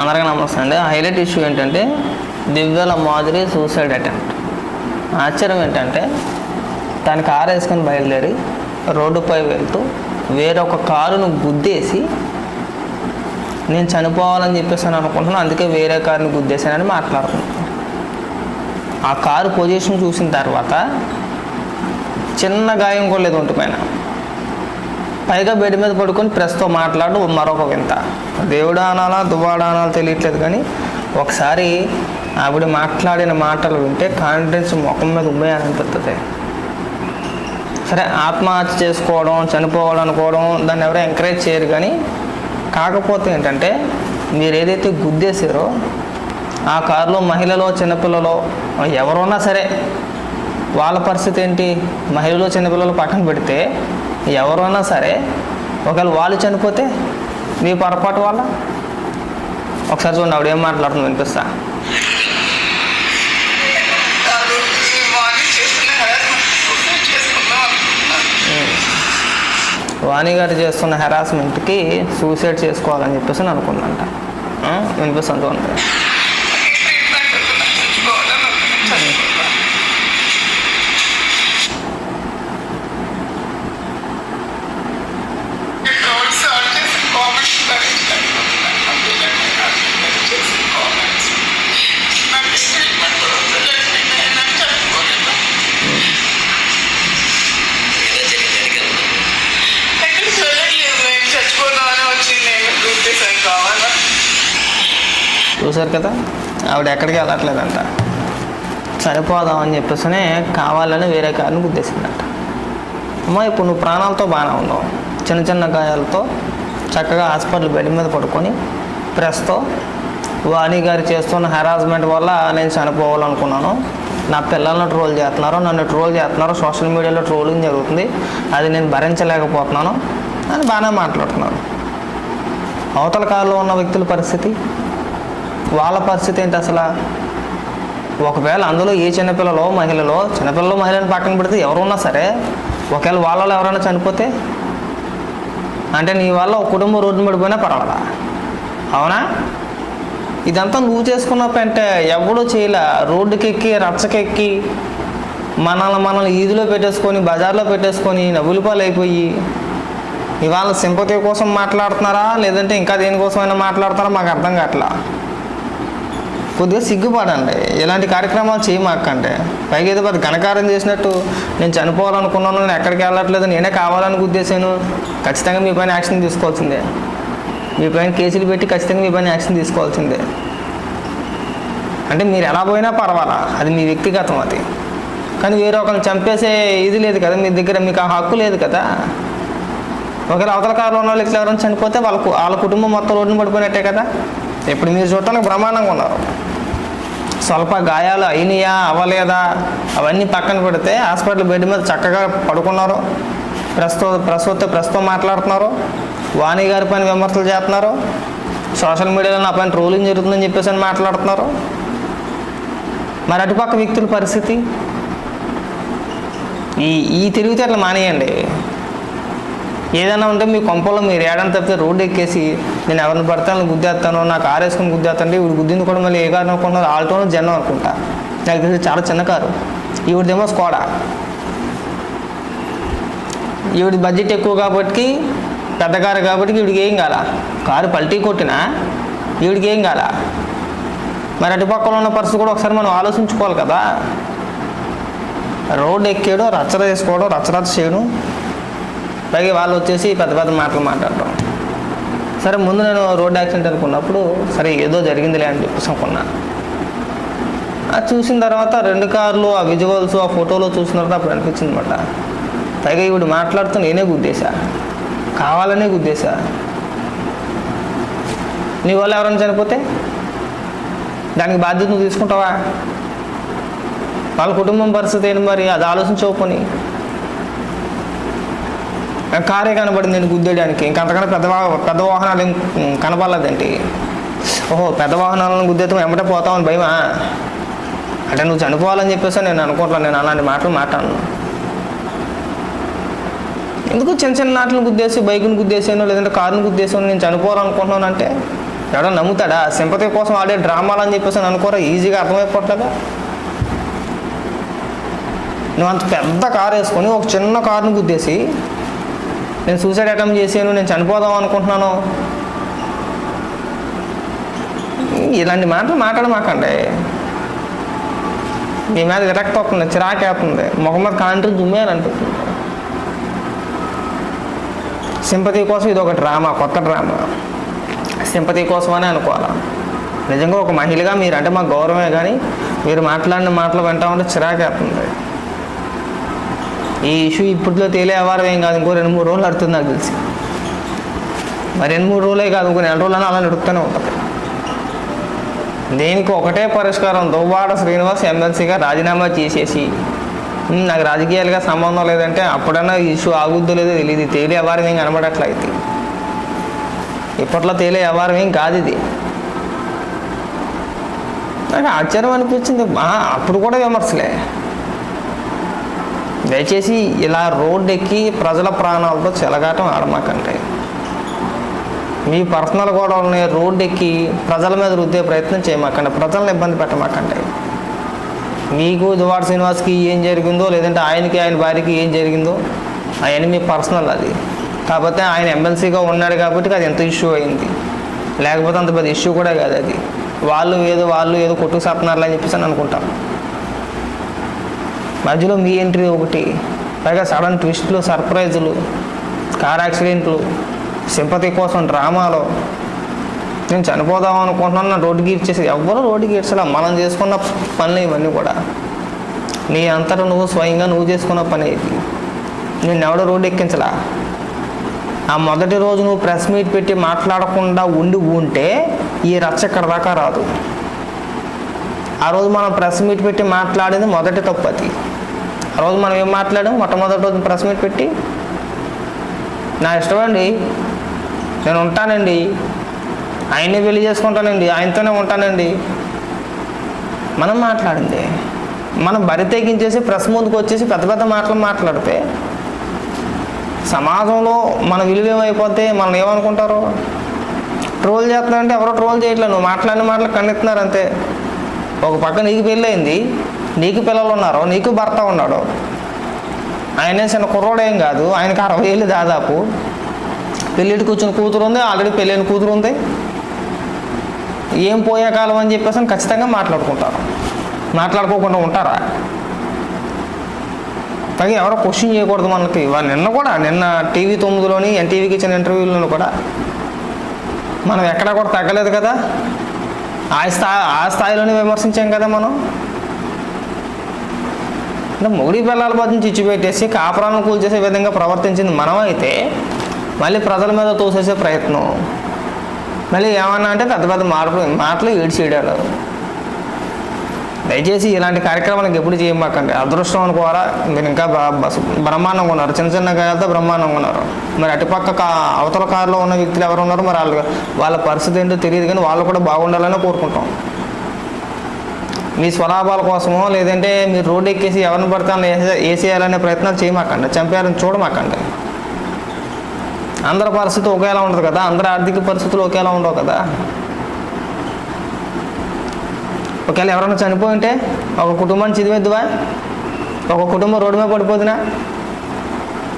అందరికీ నమస్తే అండి. హైలైట్ ఇష్యూ ఏంటంటే దివ్యల మాదిరి సూసైడ్ అటెంప్ట్. ఆశ్చర్యం ఏంటంటే తన కారు వేసుకొని బయలుదేరి రోడ్డుపై వెళ్తూ వేరొక కారును గుద్దేసి నేను చనిపోవాలని చెప్పేసి అనుకుంటున్నాను అందుకే వేరే కారుని గుద్దేశానని మాట్లాడుతున్నాను ఆ కారు పొజిషన్ చూసిన తర్వాత చిన్న గాయం కూడా లేదు ఒంటి పైన. పైగా బెడ్ మీద పడుకొని ప్రెస్తో మాట్లాడు మరొక వింత. దేవుడు అనాలా దువ్వాడా అనాలా తెలియట్లేదు కానీ ఒకసారి ఆవిడ మాట్లాడిన మాటలు వింటే కాన్ఫిడెన్స్ ముఖం మీద ఉమ్మేయాలనిపిస్తుంది సరే ఆత్మహత్య చేసుకోవడం చనిపోవడం అనుకోవడం దాన్ని ఎవరో ఎంకరేజ్ చేయరు కానీ కాకపోతే ఏంటంటే మీరు ఏదైతే గుద్దేశారో ఆ కారులో మహిళలో చిన్నపిల్లలో ఎవరున్నా సరే వాళ్ళ పరిస్థితి ఏంటి? మహిళలు చిన్నపిల్లలు పక్కన పెడితే ఎవరైనా సరే ఒకవేళ వాళ్ళు చనిపోతే మీ పొరపాటు వల్ల? ఒకసారి చూడండి ఆవిడ ఏం మాట్లాడుతుంది వినిపిస్తా. వాణి గారు చేస్తున్న హెరాస్మెంట్కి సూసైడ్ చేసుకోవాలని చెప్పేసి ఆ, వినిపిస్తాను చూడండి. చూశారు కదా? ఆవిడ ఎక్కడికి వెళ్ళట్లేదంట. చనిపోదామని చెప్పేసినే కావాలని వేరే కారుని గుద్దేసిందంట. అమ్మ ఇప్పుడు నువ్వు ప్రాణాలతో బాగానే ఉన్నావు. చిన్న చిన్న గాయాలతో చక్కగా హాస్పిటల్ బెడ్ మీద పడుకొని ప్రెస్తో వాణి గారు చేస్తున్న హెరాస్మెంట్ వల్ల నేను చనిపోవాలనుకున్నాను. నా పిల్లల్ని ట్రోల్ చేస్తున్నారు నన్ను ట్రోల్ చేస్తున్నారు సోషల్ మీడియాలో ట్రోలింగ్ జరుగుతుంది. అది నేను భరించలేకపోతున్నాను అని బాగానే మాట్లాడుతున్నారు. అవతల కాలంలో ఉన్న వ్యక్తుల పరిస్థితి? వాళ్ళ పరిస్థితి ఏంటి అసలు? ఒకవేళ అందులో ఏ చిన్నపిల్లలో మహిళలో చిన్నపిల్లలు మహిళను పక్కన పెడితే ఎవరున్నా సరే ఒకవేళ వాళ్ళలో ఎవరైనా చనిపోతే అంటే నీ వల్ల ఒక కుటుంబం రోడ్డు పడిపోయినా పర్వాలా అవునా? ఇదంతా నువ్వు చేసుకున్న పెంటే ఎవడూ చేయలే. రోడ్డుకెక్కి రచ్చకెక్కి మనల్ని మనల్ని ఈదిలో పెట్టేసుకొని బజార్లో పెట్టేసుకొని నవ్వులపాలు అయిపోయి ఇవాళ సింపతి కోసం మాట్లాడుతున్నారా? లేదంటే ఇంకా దేనికోసమైనా మాట్లాడుతున్నారా? మాకు అర్థం కావట్లా. కొద్దిగా సిగ్గుపడండి. ఇలాంటి కార్యక్రమాలు చేయమాకండి. పైగా ఏదో పెద్ద ఘనకారం చేసినట్టు నేను చనిపోవాలనుకున్నాను నేను ఎక్కడికి వెళ్ళట్లేదు నేనే కావాలని ఉద్దేశాను ఖచ్చితంగా మీ పైన యాక్షన్ తీసుకోవాల్సిందే. మీ పైన కేసులు పెట్టి ఖచ్చితంగా మీ పైన యాక్షన్ తీసుకోవాల్సిందే. అంటే మీరు ఎలా పోయినా పర్వాలా? అది మీ వ్యక్తిగతం అది. కానీ వేరే ఒకరిని చంపేసే ఇది లేదు కదా మీ దగ్గర మీకు ఆ హక్కు లేదు కదా. ఒకవేళ అవతల కారులో ఉన్న వాళ్ళు ఇట్లా ఎవరైనా చనిపోతే వాళ్ళకు వాళ్ళ కుటుంబం మొత్తం రోడ్డున పడిపోయినట్టే కదా. ఇప్పుడు మీరు చూడటానికి బ్రహ్మాండంగా ఉన్నారు. స్వల్ప గాయాలు అయినాయా? అవ్వలేదా? అవన్నీ పక్కన పెడితే హాస్పిటల్ బెడ్ మీద చక్కగా పడుకున్నారు. ప్రస్తుత ప్రస్తుత ప్రస్తుతం మాట్లాడుతున్నారు. వాణి గారి పైన విమర్శలు చేస్తున్నారు. సోషల్ మీడియాలో నా పైన ట్రోలింగ్ జరుగుతుందని చెప్పేసి అని మాట్లాడుతున్నారు. మరి అటుపక్క వ్యక్తుల పరిస్థితి? ఈ ఈ తిరుగుతేటలు మానేయండి. ఏదైనా ఉంటే మీ కొంపలో మీరు ఏడని తప్పితే రోడ్డు ఎక్కేసి నేను ఎవరిని పడతాను గుద్దేస్తాను నాకు కారు గుద్దేస్తాను ఇప్పుడు గుద్దింది కూడా మళ్ళీ ఏ కారు అనుకుంటున్నారు? ఆల్టోనో జనం అనుకుంటా. నాకు తెలిసి చాలా చిన్న కారు. ఈవిడదేమో స్కోడా. ఈవిడ బడ్జెట్ ఎక్కువ కాబట్టి పెద్ద కారు కాబట్టి ఈవిడికి ఏం కాల? కారు పల్టీ కొట్టినా? ఈవిడికి ఏం కాల? మరి అటుపక్కల ఉన్న పరిస్థితి కూడా ఒకసారి మనం ఆలోచించుకోవాలి కదా. రోడ్డు ఎక్కాడు రచ్చర చేసుకోవడం రచ్చరచ్చ చేయడం పైగా వాళ్ళు వచ్చేసి పెద్ద పెద్ద మాటలు మాట్లాడటం. సరే ముందు నేను రోడ్ యాక్సిడెంట్ అనుకున్నప్పుడు సరే ఏదో జరిగిందిలే అని చెప్పేసి అనుకున్నాను అది చూసిన తర్వాత రెండు కార్లు ఆ విజువల్స్ ఆ ఫోటోలో చూసిన తర్వాత అప్పుడు అనిపించింది అనమాట పైగా ఇవిడు మాట్లాడుతూ నేనే గుద్దేశా. కావాలనే గుద్దేశా. నీ వల్ల ఎవరైనా చనిపోతే? దానికి బాధ్యత నువ్వు తీసుకుంటావా? వాళ్ళ కుటుంబం పరిస్థితి ఏంటి మరి? అది ఆలోచించకపోని కారే కనబడింది అండి గుద్దేయడానికి. ఇంకా అంతకన్నా పెద్ద పెద్ద వాహనాలు కనపడలేదండి ఓహో పెద్ద వాహనాలను గుద్దేతో వెంబటే పోతామని భయమా? అంటే నువ్వు చనిపోవాలని చెప్పేసి నేను అనుకుంటున్నాను నేను అలాంటి మాటలు మాట్లాడను. ఎందుకు చిన్న చిన్న నాటలను గుద్దేసి బైక్ని గుద్దేసాను లేదంటే కారును గుద్దేసాను నేను చనిపోవాలనుకుంటున్నాను అంటే? ఎవడో నమ్ముతాడా? సింపతి కోసం ఆడే డ్రామాలు అని చెప్పేసి అనుకోరా? ఈజీగా అర్థమైపోవట్లేదా? నువ్వు అంత పెద్ద కారు వేసుకొని ఒక చిన్న కారును గుద్దేసి నేను సూసైడ్ అటెంప్ట్ చేసాను నేను చనిపోదాం అనుకుంటున్నాను. ఇలాంటి మాటలు మాట్లాడమాకండి. మీ మీద విరక్తి వస్తుంది చిరాకు మొహమ్మద్ ముఖం మీద కాంట్రీ దుమ్మేయాలనిపిస్తుంది సింపతి కోసం ఇది ఒక డ్రామా కొత్త డ్రామా. సింపతి కోసమనే అనుకోవాలా? నిజంగా ఒక మహిళగా మీరంటే మాకు గౌరవమే కానీ మీరు మాట్లాడిన మాటలు వింటా ఉంటే చిరాకు ఈ ఇష్యూ ఇప్పట్లో తేలే వ్యవహారం ఏం కాదు ఇంకో రెండు మూడు రోజులు అడుతుంది నాకు తెలిసి. మరి రెండు మూడు రోజులే కాదు ఇంకో నెల రోజులైనా అలా నడుపుతూనే ఉంటుంది దీనికి ఒకటే పరిష్కారం దువ్వాడ శ్రీనివాస్ ఎమ్మెల్సీగా రాజీనామా చేసేసి. నాకు రాజకీయాలుగా సంబంధం లేదంటే అప్పుడన్నా ఈ ఇష్యూ ఆగుద్దో లేదో తెలియదు తేలే వ్యవహారం ఏం కనబడట్లయితే. ఇప్పట్లో తేలే వ్యవహారం ఏం కాదు ఇది. నాకు ఆశ్చర్యం అనిపించింది అప్పుడు కూడా విమర్శలే. దయచేసి ఇలా రోడ్డు ఎక్కి ప్రజల ప్రాణాలతో చెలగాటం ఆడమాకంటే మీ పర్సనల్ గొడవలని రోడ్డు ఎక్కి ప్రజల మీద రుద్దే ప్రయత్నం చేయమాకండి. ప్రజలను ఇబ్బంది పెట్టమాకండి. మీకు దువాడ శ్రీనివాస్కి ఏం జరిగిందో లేదంటే ఆయనకి ఆయన భార్యకి ఏం జరిగిందో అవన్నీ మీ పర్సనల్ అది. కాకపోతే ఆయన ఎమ్మెల్సీగా ఉన్నాడు కాబట్టి అది ఎంత ఇష్యూ అయింది. లేకపోతే అంత పెద్ద ఇష్యూ కూడా కాదు అది. వాళ్ళు ఏదో వాళ్ళు ఏదో కొట్టుకు సత్తున్నారులే చెప్పేసి అని అనుకుంటాను మధ్యలో మీ ఎంట్రీ ఒకటి. పైగా సడన్ ట్విస్ట్లు సర్ప్రైజులు కార్ యాక్సిడెంట్లు సింపతి కోసం డ్రామాలో. నేను చనిపోదాం అనుకుంటున్నాను నా రోడ్డుకి ఇచ్చేసి ఎవ్వరూ రోడ్డుకి ఇచ్చలా మనం చేసుకున్న పనులు ఇవన్నీ కూడా. నీ అంతటా నువ్వు స్వయంగా నువ్వు చేసుకున్న పని ఇది. నేను ఎవడో రోడ్డు ఎక్కించలా. ఆ మొదటి రోజు నువ్వు ప్రెస్ మీట్ పెట్టి మాట్లాడకుండా ఉండి ఉంటే ఈ రచ్చ ఇక్కడ దాకా రాదు. ఆ రోజు మనం ప్రెస్ మీట్ పెట్టి మాట్లాడింది మొదటి తప్పు అది. ఆ రోజు మనం ఏం మాట్లాడాం? మొట్టమొదటి రోజు ప్రెస్ మీట్ పెట్టి నా ఇష్టం అండి. నేను ఉంటానండి. ఆయన్నే పెళ్ళి చేసుకుంటానండి. ఆయనతోనే ఉంటానండి. మనం మాట్లాడింది. మనం బరి తెగించేసి ప్రెస్ ముందుకు వచ్చేసి పెద్ద పెద్ద మాటలు మాట్లాడితే సమాజంలో మన విలువ ఏమైపోతే మనం ఏమనుకుంటారు? ట్రోల్ చేస్తున్నారంటే ఎవరో ట్రోల్ చేయట్లేదు. నువ్వు మాట్లాడిన మాటలు కన్నెత్తున్నారు అంతే. ఒక పక్క నీకు పెళ్ళయింది. నీకు పిల్లలు ఉన్నారు నీకు భర్త ఉన్నాడు. ఆయన చిన్న కుర్రోడేం కాదు ఆయనకు అరవై ఏళ్ళు దాదాపు. పెళ్ళిటి కూర్చుని కూతురు ఉంది ఆల్రెడీ పెళ్ళైన కూతురు ఉంది. ఏం పోయే కాలం అని చెప్పేసి ఖచ్చితంగా మాట్లాడుకుంటారు. మాట్లాడుకోకుండా ఉంటారా? పైగా ఎవరో క్వశ్చన్ చేయకూడదు మనకి. వాళ్ళు నిన్న కూడా నిన్న టీవీ తొమ్మిదిలోని ఎన్టీవీకి ఇచ్చిన ఇంటర్వ్యూలను కూడా మనం ఎక్కడా కూడా తగ్గలేదు కదా. ఆ స్థాయి ఆ స్థాయిలోనే విమర్శించాం కదా మనం. అంటే మొగుడి పిల్లల మధ్య నుంచి ఇచ్చిపెట్టేసి కాపురాలను కూల్చేసే విధంగా ప్రవర్తించింది మనం అయితే మళ్ళీ ప్రజల మీద తోసేసే ప్రయత్నం. మళ్ళీ ఏమన్నా అంటే పెద్ద పెద్ద మార్పులు మాటలు ఏడ్చేయడాలు దయచేసి ఇలాంటి కార్యక్రమాలకు ఎప్పుడు చేయమాకండి. అదృష్టం అనుకోవాలా? మీరు ఇంకా బ్రహ్మాండంగా ఉన్నారు. చిన్న చిన్న గాయాలతో బ్రహ్మాండంగా ఉన్నారు. మరి అటుపక్క అవతల కారులో ఉన్న వ్యక్తులు ఎవరు ఉన్నారో మరి వాళ్ళు వాళ్ళ పరిస్థితి ఏంటో తెలియదు కానీ వాళ్ళు కూడా బాగుండాలని కోరుకుంటాం. మీ స్వలాభాల కోసమో లేదంటే మీరు రోడ్డు ఎక్కేసి ఎవరిని పడితే వేసేయాలనే ప్రయత్నాలు చేయమాకండి. చంపేయాలని చూడమాకండి. అందరి పరిస్థితి ఒకేలా ఉండదు కదా. అందరి ఆర్థిక పరిస్థితులు ఒకేలా ఉండవు కదా. ఒకవేళ ఎవరైనా చనిపోయి ఉంటే ఒక కుటుంబాన్ని చదివేద్దువా ఒక కుటుంబం రోడ్డు మీద పడిపోతున్నా?